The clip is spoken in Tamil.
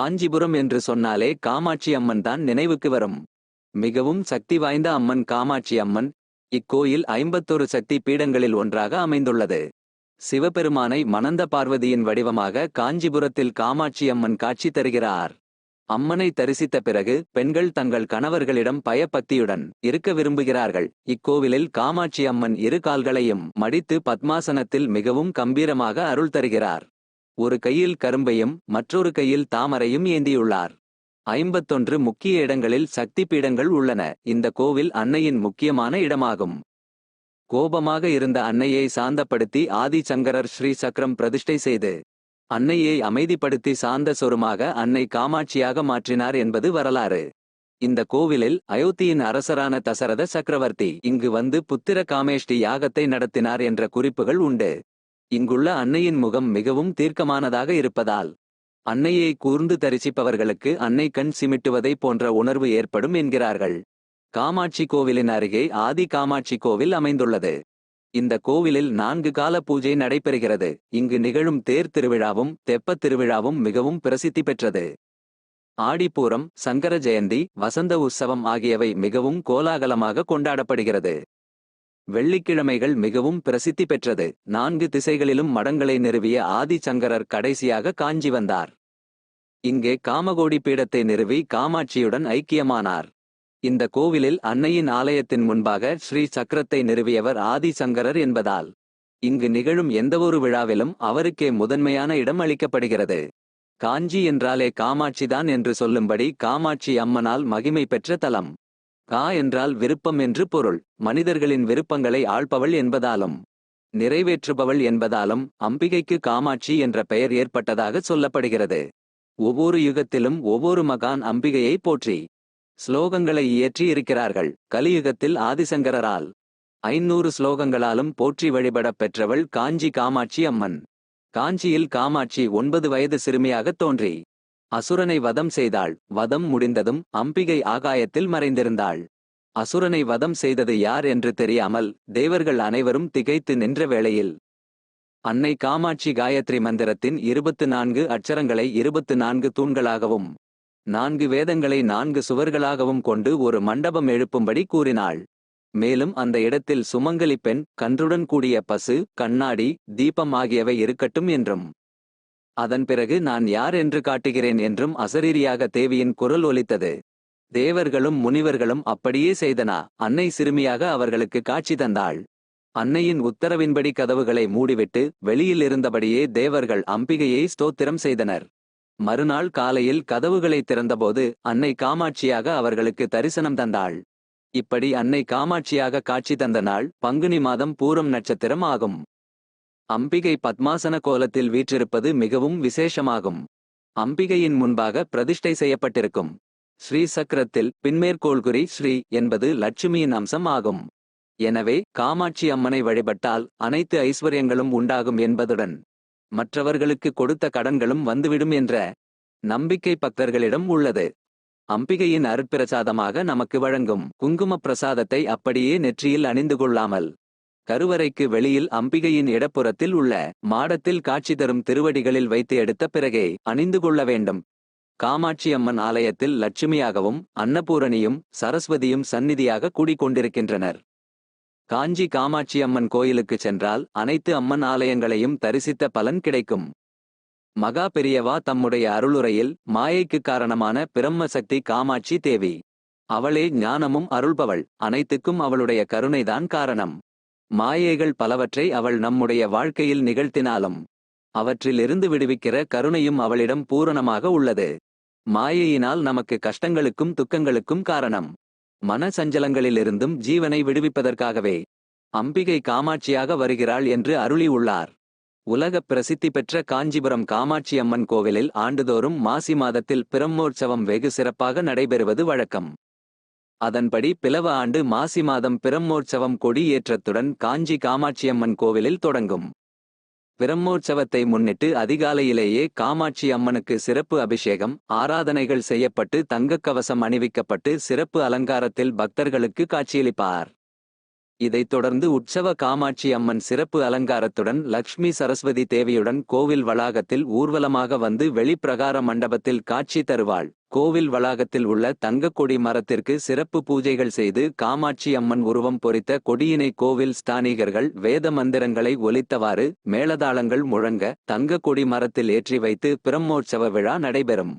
காஞ்சிபுரம் என்று சொன்னாலே காமாட்சி அம்மன் தான் நினைவுக்கு வரும். மிகவும் சக்தி வாய்ந்த அம்மன் காமாட்சி அம்மன் இக்கோயில் ஐம்பத்தொரு சக்தி பீடங்களில் ஒன்றாக அமைந்துள்ளது. சிவபெருமானை மணந்த பார்வதியின் வடிவமாக காஞ்சிபுரத்தில் காமாட்சி அம்மன் காட்சி தருகிறார். அம்மனை தரிசித்த பிறகு பெண்கள் தங்கள் கணவர்களிடம் பயபக்தியுடன் இருக்க விரும்புகிறார்கள். இக்கோவிலில் காமாட்சி அம்மன் இரு கால்களையும் மடித்து பத்மாசனத்தில் மிகவும் கம்பீரமாக அருள் தருகிறார். ஒரு கையில் கரும்பையும் மற்றொரு கையில் தாமரையும் ஏந்தியுள்ளார். ஐம்பத்தொன்று முக்கிய இடங்களில் சக்தி பீடங்கள் உள்ளன. இந்த கோவில் அன்னையின் முக்கியமான இடமாகும். கோபமாக இருந்த அன்னையை சாந்தப்படுத்தி ஆதிசங்கரர் ஸ்ரீ சக்கரம் பிரதிஷ்டை செய்து அன்னையை அமைதிப்படுத்தி சாந்த சொருமாக அன்னை காமாட்சியாக மாற்றினார் என்பது வரலாறு. இந்த கோவிலில் அயோத்தியின் அரசரான தசரத சக்கரவர்த்தி இங்கு வந்து புத்திர காமேஷ்டி யாகத்தை நடத்தினார் என்ற குறிப்புகள் உண்டு. இங்குள்ள அன்னையின் முகம் மிகவும் தீர்க்கமானதாக இருப்பதால் அன்னையை கூர்ந்து தரிசிப்பவர்களுக்கு அன்னை கண் சிமிட்டுவதை போன்ற உணர்வு ஏற்படும் என்கிறார்கள். காமாட்சி கோவிலின் அருகே ஆதி காமாட்சி கோவில் அமைந்துள்ளது. இந்த கோவிலில் நான்கு கால பூஜை நடைபெறுகிறது. இங்கு நிகழும் தேர் திருவிழாவும் தெப்பத் திருவிழாவும் மிகவும் பிரசித்தி பெற்றது. ஆடிப்பூரம் சங்கர ஜெயந்தி வசந்த உற்சவம் ஆகியவை மிகவும் கோலாகலமாக கொண்டாடப்படுகிறது. வெள்ளிக்கிழமைகள் மிகவும் பிரசித்தி பெற்றது. நான்கு திசைகளிலும் மடங்களை நிறுவிய ஆதிசங்கரர் கடைசியாக காஞ்சி வந்தார். இங்கே காமகோடி பீடத்தை நிறுவி காமாட்சியுடன் ஐக்கியமானார். இந்த கோவிலில் அன்னையின் ஆலயத்தின் முன்பாக ஸ்ரீ சக்கரத்தை நிறுவியவர் ஆதிசங்கரர் என்பதால் இங்கு நிகழும் எந்தவொரு விழாவிலும் அவருக்கே முதன்மையான இடம் அளிக்கப்படுகிறது. காஞ்சி என்றாலே காமாட்சிதான் என்று சொல்லும்படி காமாட்சி அம்மனால் மகிமை பெற்ற தலம். கா என்றால் விருப்பம் என்று பொருள். மனிதர்களின் விருப்பங்களை ஆள்பவள் என்பதாலும் நிறைவேற்றுபவள் என்பதாலும் அம்பிகைக்கு காமாட்சி என்ற பெயர் ஏற்பட்டதாக சொல்லப்படுகிறது. ஒவ்வொரு யுகத்திலும் ஒவ்வொரு மகான் அம்பிகையை போற்றி ஸ்லோகங்களை இயற்றி இருக்கிறார்கள். கலியுகத்தில் ஆதிசங்கரால் ஐநூறு ஸ்லோகங்களாலும் போற்றி வழிபடப் பெற்றவள் காஞ்சி காமாட்சி அம்மன். காஞ்சியில் காமாட்சி ஒன்பது வயது சிறுமியாகத் தோன்றி அசுரனை வதம் செய்தாள். வதம் முடிந்ததும் அம்பிகை ஆகாயத்தில் மறைந்திருந்தாள். அசுரனை வதம் செய்தது யார் என்று தெரியாமல் தேவர்கள் அனைவரும் திகைத்து நின்ற வேளையில் அன்னை காமாட்சி காயத்ரி மந்திரத்தின் இருபத்து நான்கு அட்சரங்களை இருபத்து நான்கு தூண்களாகவும் நான்கு வேதங்களை நான்கு சுவர்களாகவும் கொண்டு ஒரு மண்டபம் எழுப்பும்படி கூறினாள். மேலும் அந்த இடத்தில் சுமங்கலி பெண் கன்றுடன் கூடிய பசு கண்ணாடி தீபம் ஆகியவை இருக்கட்டும் என்றும். அதன் பிறகு நான் யார் என்று காட்டுகிறேன் என்றும் அசரீரியாக தேவியின் குரல் ஒலித்தது. தேவர்களும் முனிவர்களும் அப்படியே செய்தனா? அன்னை சிறுமியாக அவர்களுக்கு காட்சி தந்தாள். அன்னையின் உத்தரவின்படி கதவுகளை மூடிவிட்டு வெளியில் இருந்தபடியே தேவர்கள் அம்பிகையை ஸ்தோத்திரம் செய்தனர். மறுநாள் காலையில் கதவுகளை திறந்தபோது அன்னை காமாட்சியாக அவர்களுக்கு தரிசனம் தந்தாள். இப்படி அன்னை காமாட்சியாக காட்சி தந்த நாள் பங்குனி மாதம் பூரம் நட்சத்திரம் ஆகும். அம்பிகை பத்மாசன கோலத்தில் வீற்றிருப்பது மிகவும் விசேஷமாகும். அம்பிகையின் முன்பாக பிரதிஷ்டை செய்யப்பட்டிருக்கும். ஸ்ரீ சக்கரத்தில் பின்மேற்கோள்குறி ஸ்ரீ என்பது லட்சுமியின் அம்சம் ஆகும். எனவே காமாட்சி அம்மனை வழிபட்டால் அனைத்து ஐஸ்வர்யங்களும் உண்டாகும் என்பதுடன் மற்றவர்களுக்கு கொடுத்த கடன்களும் வந்துவிடும் என்ற நம்பிக்கை பக்தர்களிடம் உள்ளது. அம்பிகையின் அருட்பிரசாதமாக நமக்கு வழங்கும் குங்கும பிரசாதத்தை அப்படியே நெற்றியில் அணிந்து கொள்ளாமல் கருவறைக்கு வெளியில் அம்பிகையின் இடப்புறத்தில் உள்ள மாடத்தில் காட்சி தரும் திருவடிகளில் வைத்து எடுத்த பிறகே அணிந்து கொள்ள வேண்டும். காமாட்சி அம்மன் ஆலயத்தில் லட்சுமியாகவும் அன்னபூரணியும் சரஸ்வதியும் சந்நிதியாக கூடிக்கொண்டிருக்கின்றனர். காஞ்சி காமாட்சி அம்மன் கோயிலுக்கு சென்றால் அனைத்து அம்மன் ஆலயங்களையும் தரிசித்த பலன் கிடைக்கும். மகா பெரியவா தம்முடைய அருளுரையில் மாயைக்கு காரணமான பிரம்ம சக்தி காமாட்சி தேவி. அவளே ஞானமும் அருள்பவள். அனைத்துக்கும் அவளுடைய கருணைதான் காரணம். மாயைகள் பலவற்றை அவள் நம்முடைய வாழ்க்கையில் நிகழ்த்தினாலும் அவற்றிலிருந்து விடுவிக்கிற கருணையும் அவளிடம் பூரணமாக உள்ளது. மாயையினால் நமக்கு கஷ்டங்களுக்கும் துக்கங்களுக்கும் காரணம். மன சஞ்சலங்களிலிருந்தும் ஜீவனை விடுவிப்பதற்காகவே அம்பிகை காமாட்சியாக வருகிறாள் என்று அருளி உள்ளார். உலகப் பிரசித்தி பெற்ற காஞ்சிபுரம் காமாட்சி அம்மன் கோவிலில் ஆண்டுதோறும் மாசி மாதத்தில் பிரம்மோற்சவம் வெகு சிறப்பாக நடைபெறுவது வழக்கம். அதன்படி பிளவ ஆண்டு மாசி மாதம் பிரம்மோற்சவம் கொடியேற்றத்துடன் காஞ்சி காமாட்சியம்மன் கோவிலில் தொடங்கும். பிரம்மோற்சவத்தை முன்னிட்டு அதிகாலையிலேயே காமாட்சி அம்மனுக்கு சிறப்பு அபிஷேகம் ஆராதனைகள் செய்யப்பட்டு தங்கக் கவசம் அணிவிக்கப்பட்டு சிறப்பு அலங்காரத்தில் பக்தர்களுக்கு காட்சியளிப்பார். இதைத் தொடர்ந்து உற்சவ காமாட்சி அம்மன் சிறப்பு அலங்காரத்துடன் லக்ஷ்மி சரஸ்வதி தேவியுடன் கோவில் வளாகத்தில் ஊர்வலமாக வந்து வெளிப்பிரகார மண்டபத்தில் காட்சி தருவாள். கோவில் வளாகத்தில் உள்ள தங்கக்கொடி மரத்திற்கு சிறப்பு பூஜைகள் செய்து காமாட்சி அம்மன் உருவம் பொறித்த கொடியினை கோவில் ஸ்தானிகர்கள் வேத மந்திரங்களை ஒலித்தவாறு மேளதாளங்கள் முழங்க தங்கக் கொடி மரத்தில் ஏற்றி வைத்து பிரம்மோற்சவ விழா நடைபெறும்.